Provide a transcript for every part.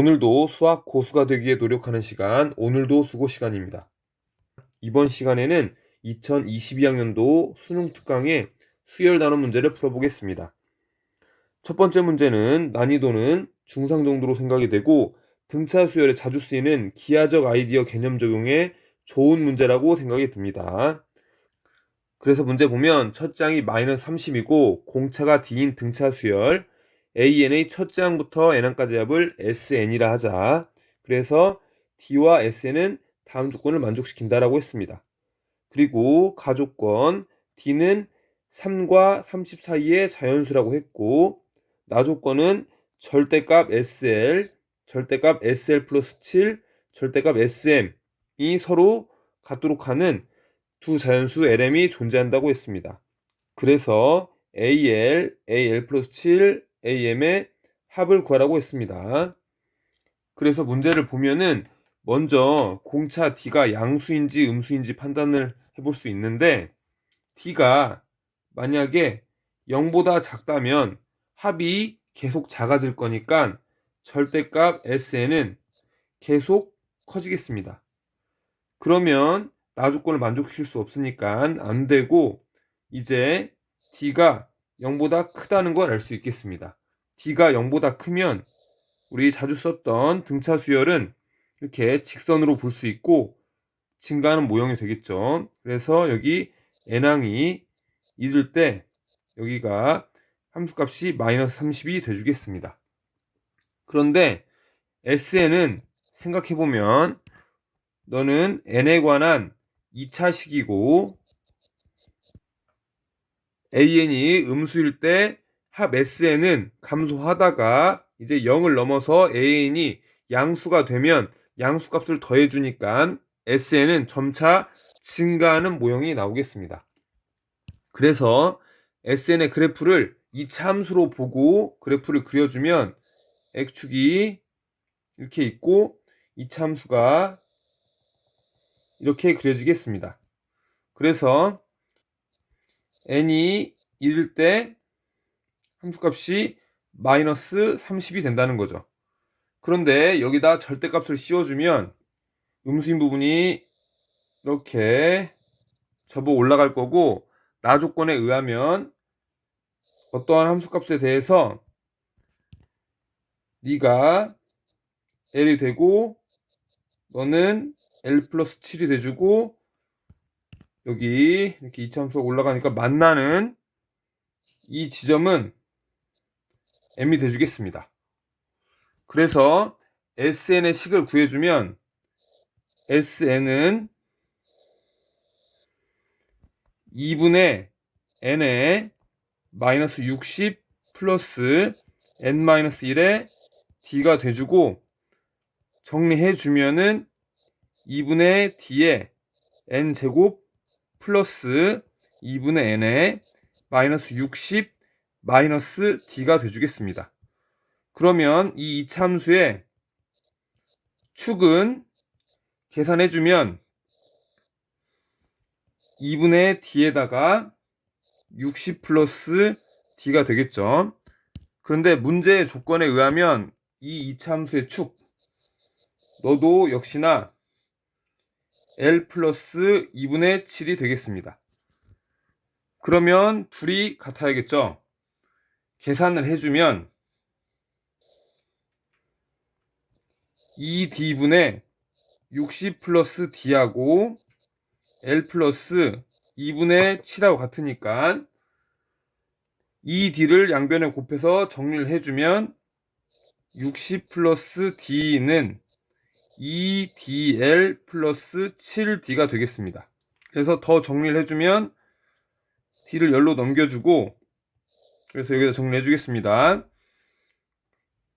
오늘도 수학 고수가 되기 위해 노력하는 시간, 오늘도 수고 시간입니다. 이번 시간에는 2022학년도 수능 특강의 수열 단원 문제를 풀어보겠습니다. 첫 번째 문제는 난이도는 중상 정도로 생각이 되고 등차 수열에 자주 쓰이는 기하적 아이디어 개념 적용에 좋은 문제라고 생각이 듭니다. 그래서 문제 보면 첫 장이 마이너스 30이고 공차가 D인 등차 수열, AN의 첫 장부터 N항까지 합을 SN이라 하자. 그래서 D와 SN은 다음 조건을 만족시킨다라고 했습니다. 그리고 가조건 D는 3과 30 사이의 자연수라고 했고 나조건은 절대값 SL, 절대값 SL 플러스 7, 절대값 SM이 서로 같도록 하는 두 자연수 LM이 존재한다고 했습니다. 그래서 AL, AL 플러스 7, AM의 합을 구하라고 했습니다. 그래서 문제를 보면은 먼저 공차 D가 양수인지 음수인지 판단을 해볼 수 있는데 D가 만약에 0보다 작다면 합이 계속 작아질 거니까 절대값 SN은 계속 커지겠습니다. 그러면 나조건을 만족시킬 수 없으니까 안 되고 이제 D가 0보다 크다는 걸 알 수 있겠습니다. D가 0보다 크면 우리 자주 썼던 등차 수열은 이렇게 직선으로 볼 수 있고 증가하는 모형이 되겠죠. 그래서 여기 n항이 이럴 때 여기가 함수값이 마이너스 30이 돼주겠습니다. 그런데 SN은 생각해보면 너는 n에 관한 2차식이고 AN이 음수일 때 합 SN은 감소하다가 이제 0을 넘어서 AN이 양수가 되면 양수값을 더해주니까 SN은 점차 증가하는 모형이 나오겠습니다. 그래서 SN의 그래프를 이 참수로 보고 그래프를 그려주면 X축이 이렇게 있고 이 참수가 이렇게 그려지겠습니다. 그래서 n이 1일 때 함수값이 마이너스 30이 된다는 거죠. 그런데 여기다 절대값을 씌워주면 음수인 부분이 이렇게 접어 올라갈 거고 나 조건에 의하면 어떠한 함수값에 대해서 네가 L이 되고 너는 L 플러스 7이 돼주고 여기 이렇게 2차함수가 올라가니까 만나는 이 지점은 m이 돼주겠습니다. 그래서 sn의 식을 구해주면 sn은 2분의 n에 마이너스 60 플러스 n 마이너스 1에 d가 돼주고 정리해주면은 2분의 d에 n 제곱 플러스 2분의 n에 마이너스 60 마이너스 d가 돼주겠습니다. 그러면 이 이참수의 축은 계산해주면 2분의 d에다가 60 플러스 d가 되겠죠. 그런데 문제의 조건에 의하면 이 이참수의 축 너도 역시나 L 플러스 2분의 7이 되겠습니다. 그러면 둘이 같아야겠죠? 계산을 해주면 2D분의 60 플러스 D하고 L 플러스 2분의 7하고 같으니까 2D를 양변에 곱해서 정리를 해주면 60 플러스 D는 2dl 플러스 7d가 되겠습니다. 그래서 더 정리를 해주면 d를 열로 넘겨주고 그래서 여기다 정리해 주겠습니다.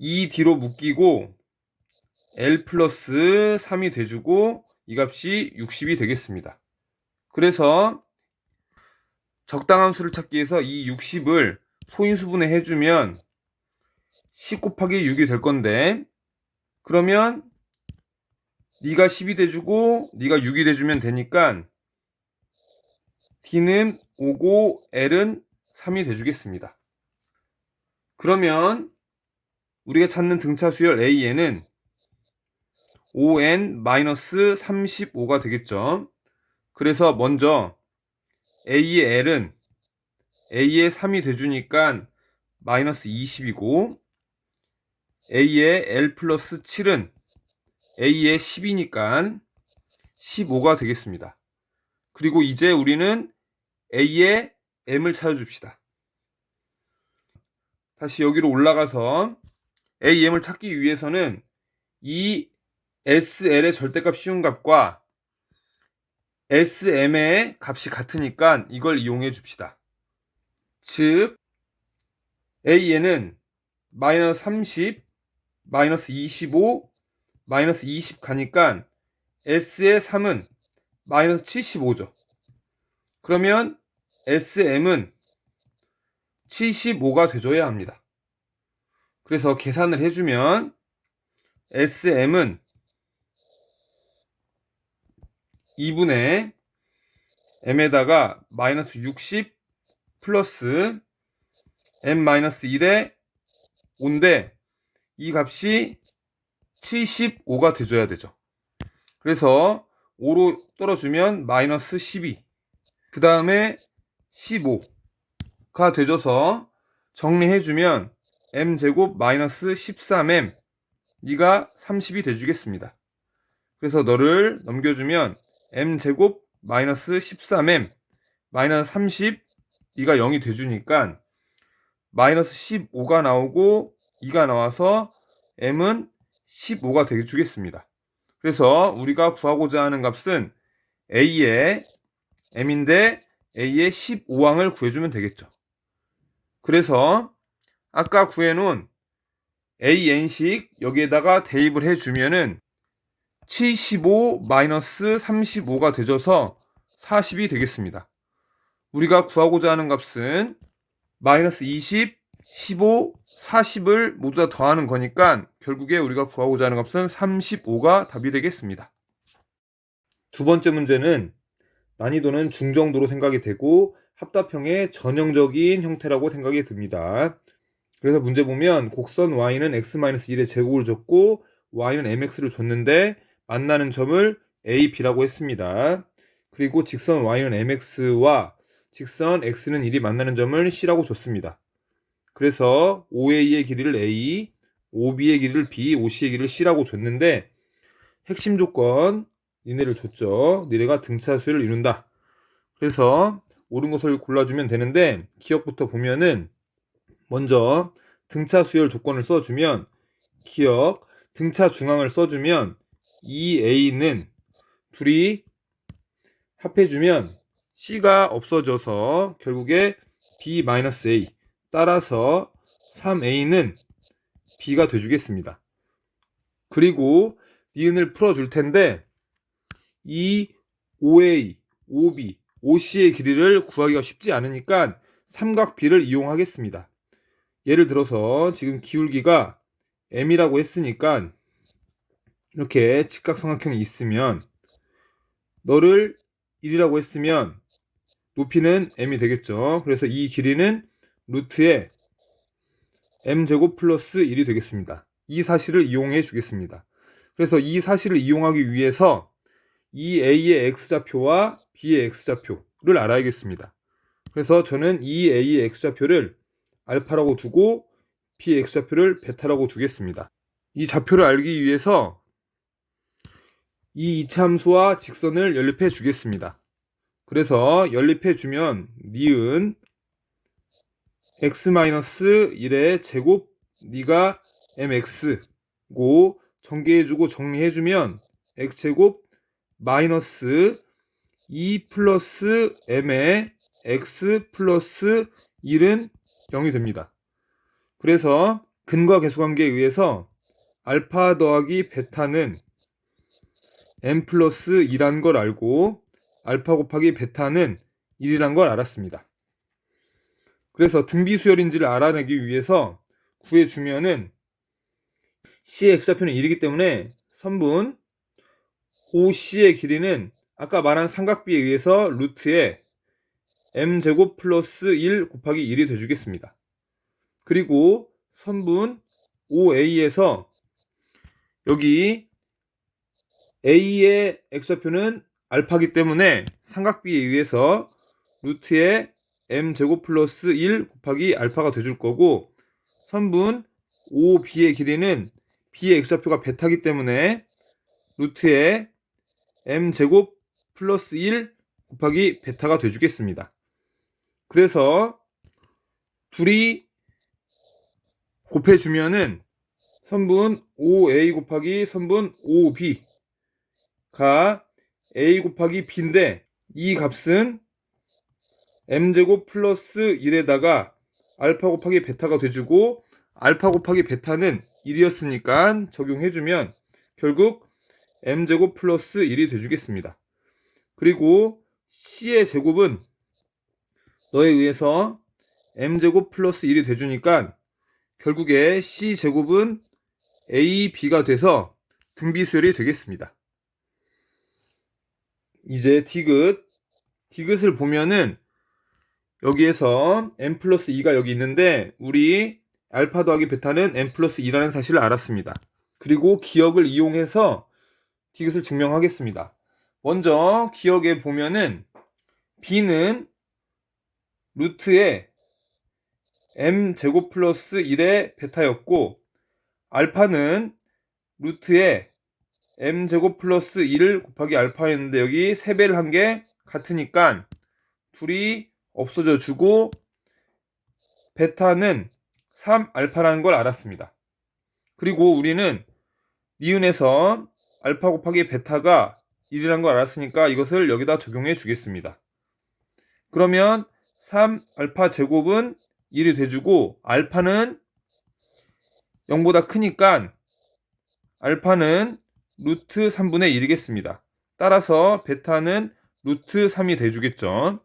2d로 묶이고 l 플러스 3이 돼주고 이 값이 60이 되겠습니다. 그래서 적당한 수를 찾기 위해서 이 60을 소인수분해 해주면 10 곱하기 6이 될 건데 그러면 네가 10이 돼주고 네가 6이 돼주면 되니까 D는 5고 L은 3이 돼주겠습니다. 그러면 우리가 찾는 등차 수열 AN은 5n-35가 되겠죠. 그래서 먼저 A의 L은 A의 3이 돼주니까 마이너스 20이고 A의 L 플러스 7은 A의 10이니까 15가 되겠습니다. 그리고 이제 우리는 A의 M을 찾아줍시다. 다시 여기로 올라가서 AM을 찾기 위해서는 이 SL의 절대값 쉬운 값과 SM의 값이 같으니까 이걸 이용해 줍시다. 즉 AN은 마이너스 30, 마이너스 25, 마이너스 20 가니까 S의 3은 마이너스 75죠. 그러면 SM은 75가 돼줘야 합니다. 그래서 계산을 해주면 SM은 2분의 m에다가 마이너스 60 플러스 m 마이너스 1에 5인데 이 값이 75가 돼줘야 되죠. 그래서 5로 떨어주면 마이너스 12. 그 다음에 15가 돼줘서 정리해주면 m제곱 마이너스 13m 이가 30이 돼주겠습니다. 그래서 너를 넘겨주면 m제곱 마이너스 13m 마이너스 30 이가 0이 돼주니까 마이너스 15가 나오고 2가 나와서 m은 15가 되게 주겠습니다. 그래서 우리가 구하고자 하는 값은 a의 m인데 a의 15항을 구해주면 되겠죠. 그래서 아까 구해놓은 an식 여기에다가 대입을 해주면은 75-35가 되져서 40이 되겠습니다. 우리가 구하고자 하는 값은 마이너스 20, 15, 40을 모두 다 더하는 거니까 결국에 우리가 구하고자 하는 값은 35가 답이 되겠습니다. 두 번째 문제는 난이도는 중정도로 생각이 되고 합답형의 전형적인 형태라고 생각이 듭니다. 그래서 문제 보면 곡선 y는 x-1의 제곱을 줬고 y는 mx를 줬는데 만나는 점을 a, b라고 했습니다. 그리고 직선 y는 mx와 직선 x는 1이 만나는 점을 c라고 줬습니다. 그래서 OA의 길이를 A, OB의 길이를 B, OC의 길이를 C라고 줬는데 핵심 조건 니네를 줬죠. 니네가 등차 수를 이룬다. 그래서 옳은 것을 골라주면 되는데 기억부터 보면은 먼저 등차 수열 조건을 써주면 기억 등차 중앙을 써주면 이 A는 둘이 합해주면 C가 없어져서 결국에 B-A 따라서 3a는 b가 돼주겠습니다. 그리고 니은을 풀어줄 텐데 이 OA, OB, OC의 길이를 구하기가 쉽지 않으니까 삼각 B를 이용하겠습니다. 예를 들어서 지금 기울기가 M이라고 했으니까 이렇게 직각삼각형이 있으면 너를 1이라고 했으면 높이는 M이 되겠죠. 그래서 이 길이는 루트에 m제곱 플러스 1이 되겠습니다. 이 사실을 이용해 주겠습니다. 그래서 이 사실을 이용하기 위해서 이 a의 x좌표와 b의 x좌표를 알아야겠습니다. 그래서 저는 이 a의 x좌표를 알파라고 두고 b의 x좌표를 베타라고 두겠습니다. 이 좌표를 알기 위해서 이 이차함수와 직선을 연립해 주겠습니다. 그래서 연립해 주면 니은 x-1의 제곱 네가 mx고 전개해주고 정리해주면 x제곱 마이너스 2 플러스 m의 x 플러스 1은 0이 됩니다. 그래서 근과 계수관계에 의해서 알파 더하기 베타는 m 플러스 2란 걸 알고 알파 곱하기 베타는 1이란 걸 알았습니다. 그래서 등비수열인지를 알아내기 위해서 구해주면은 C의 x좌표는 1이기 때문에 선분 OC의 길이는 아까 말한 삼각비에 의해서 루트에 m제곱 플러스 1 곱하기 1이 돼주겠습니다. 그리고 선분 OA에서 여기 A의 x좌표는 알파기 때문에 삼각비에 의해서 루트의 m제곱 플러스 1 곱하기 알파가 돼줄 거고 선분 OB의 길이는 B의 x좌표가 베타기 때문에 루트의 m제곱 플러스 1 곱하기 베타가 돼주겠습니다. 그래서 둘이 곱해주면은 선분 5a 곱하기 선분 5b가 a 곱하기 b인데 이 값은 m제곱 플러스 1에다가 알파 곱하기 베타가 돼주고 알파 곱하기 베타는 1이었으니까 적용해주면 결국 m제곱 플러스 1이 돼주겠습니다. 그리고 c의 제곱은 너에 의해서 m제곱 플러스 1이 돼주니까 결국에 c제곱은 ab가 돼서 등비수열이 되겠습니다. 이제 디귿 디귿을 보면은 여기에서 n 플러스 2가 여기 있는데 우리 알파 더하기 베타는 n 플러스 2라는 사실을 알았습니다. 그리고 기억을 이용해서 디귿을 증명하겠습니다. 먼저 기억에 보면은 b는 루트의 m 제곱 플러스 1의 베타였고 알파는 루트의 m 제곱 플러스 1을 곱하기 알파였는데 여기 3배를 한 게 같으니까 둘이 없어져 주고 베타는 3알파라는 걸 알았습니다. 그리고 우리는 니은에서 알파 곱하기 베타가 1이라는 걸 알았으니까 이것을 여기다 적용해 주겠습니다. 그러면 3알파 제곱은 1이 돼주고 알파는 0보다 크니까 알파는 루트 3분의 1이겠습니다. 따라서 베타는 루트 3이 돼주겠죠.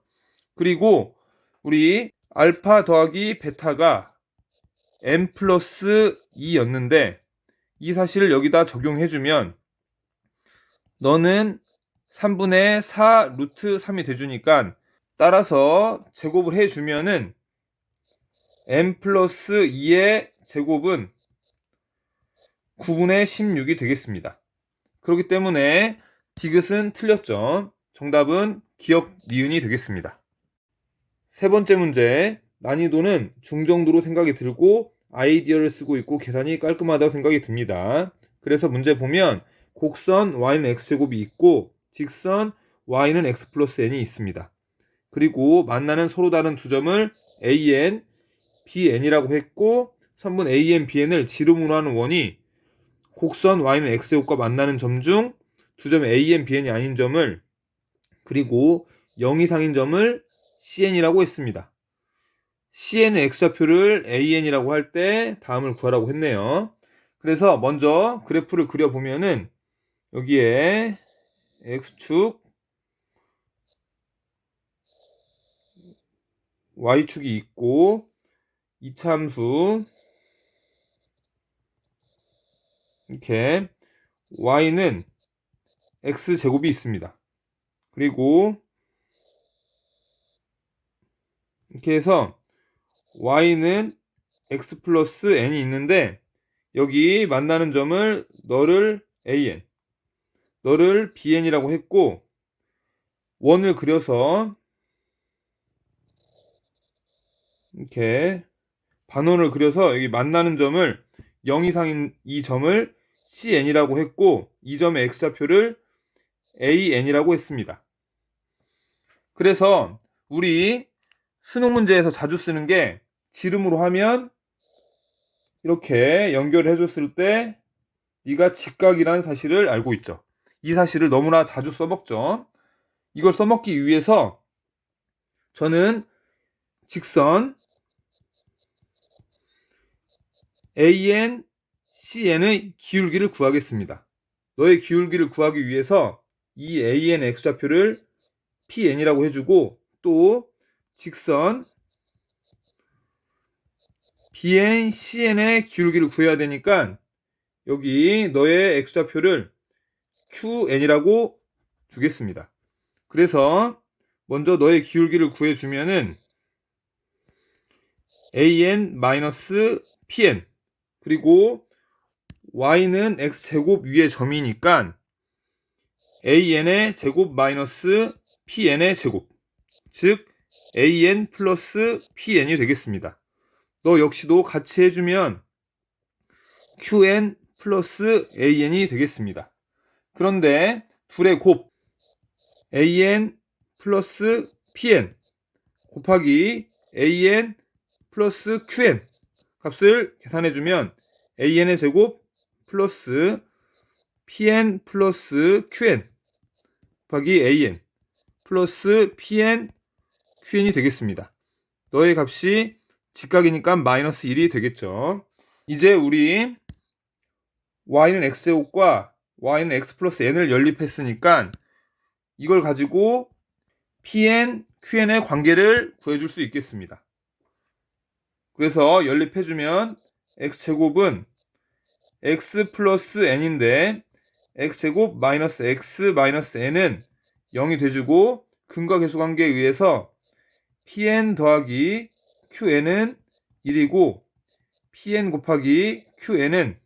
그리고 우리 알파 더하기 베타가 m 플러스 2였는데 이 사실을 여기다 적용해주면 너는 3분의 4 루트 3이 돼주니까 따라서 제곱을 해주면은 m 플러스 2의 제곱은 9분의 16이 되겠습니다. 그렇기 때문에 디귿은 틀렸죠. 정답은 기억 니은이 되겠습니다. 세 번째 문제 난이도는 중정도로 생각이 들고 아이디어를 쓰고 있고 계산이 깔끔하다고 생각이 듭니다. 그래서 문제 보면 곡선 y는 x제곱이 있고 직선 y는 x 플러스 n이 있습니다. 그리고 만나는 서로 다른 두 점을 an, bn이라고 했고 선분 an, bn을 지름으로 하는 원이 곡선 y는 x제곱과 만나는 점 중 두 점 an, bn이 아닌 점을 그리고 0 이상인 점을 cn이라고 했습니다. cn의 x좌표를 an이라고 할 때 다음을 구하라고 했네요. 그래서 먼저 그래프를 그려보면은 여기에 x축 y축이 있고 이참수 이렇게 y는 x제곱이 있습니다. 그리고 이렇게 해서 y는 x 플러스 n이 있는데 여기 만나는 점을 너를 an, 너를 bn이라고 했고 원을 그려서 이렇게 반원을 그려서 여기 만나는 점을 0 이상인 이 점을 cn이라고 했고 이 점의 x좌표를 an이라고 했습니다. 그래서 우리 수능 문제에서 자주 쓰는 게 지름으로 하면 이렇게 연결해 줬을 때 네가 직각이라는 사실을 알고 있죠. 이 사실을 너무나 자주 써먹죠. 이걸 써먹기 위해서 저는 직선 AN, CN의 기울기를 구하겠습니다. 너의 기울기를 구하기 위해서 이 AN X좌표를 PN이라고 해주고 또 직선 BN, CN의 기울기를 구해야 되니까 여기 너의 X좌표를 QN이라고 주겠습니다. 그래서 먼저 너의 기울기를 구해주면은 AN-PN 그리고 y는 x제곱 위의 점이니까 an의 제곱 마이너스 pn의 제곱 즉 an 플러스 pn이 되겠습니다. 너 역시도 같이 해주면 qn 플러스 an이 되겠습니다. 그런데 둘의 곱 an 플러스 pn 곱하기 an 플러스 qn 값을 계산해주면 an의 제곱 플러스 pn 플러스 qn 곱하기 an 플러스 pn qn이 되겠습니다. 너의 값이 직각이니까 마이너스 1이 되겠죠. 이제 우리 y는 x제곱과 y는 x 플러스 n을 연립했으니까 이걸 가지고 pn, qn의 관계를 구해줄 수 있겠습니다. 그래서 연립해주면 x제곱은 x 플러스 n인데 x제곱 마이너스 x 마이너스 n은 0이 돼주고 근과 계수 관계에 의해서 pn 더하기 qn은 1이고 pn 곱하기 qn은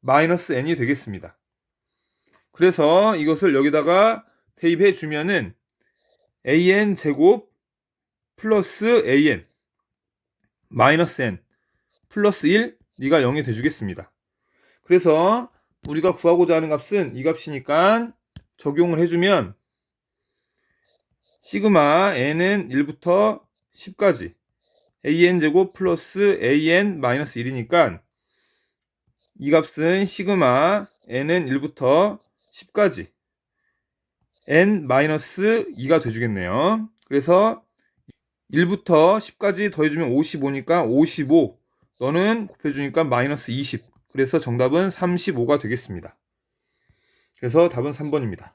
마이너스 n이 되겠습니다. 그래서 이것을 여기다가 대입해 주면은 an 제곱 플러스 an 마이너스 n 플러스 1 네가 0이 돼 주겠습니다. 그래서 우리가 구하고자 하는 값은 이 값이니까 적용을 해주면 시그마 n은 1부터 10까지 an 제곱 플러스 an 마이너스 1이니까 이 값은 시그마 n은 1부터 10까지 n 마이너스 2가 돼주겠네요. 그래서 1부터 10까지 더해주면 55니까 55 너는 곱해주니까 마이너스 20 그래서 정답은 35가 되겠습니다. 그래서 답은 3번입니다.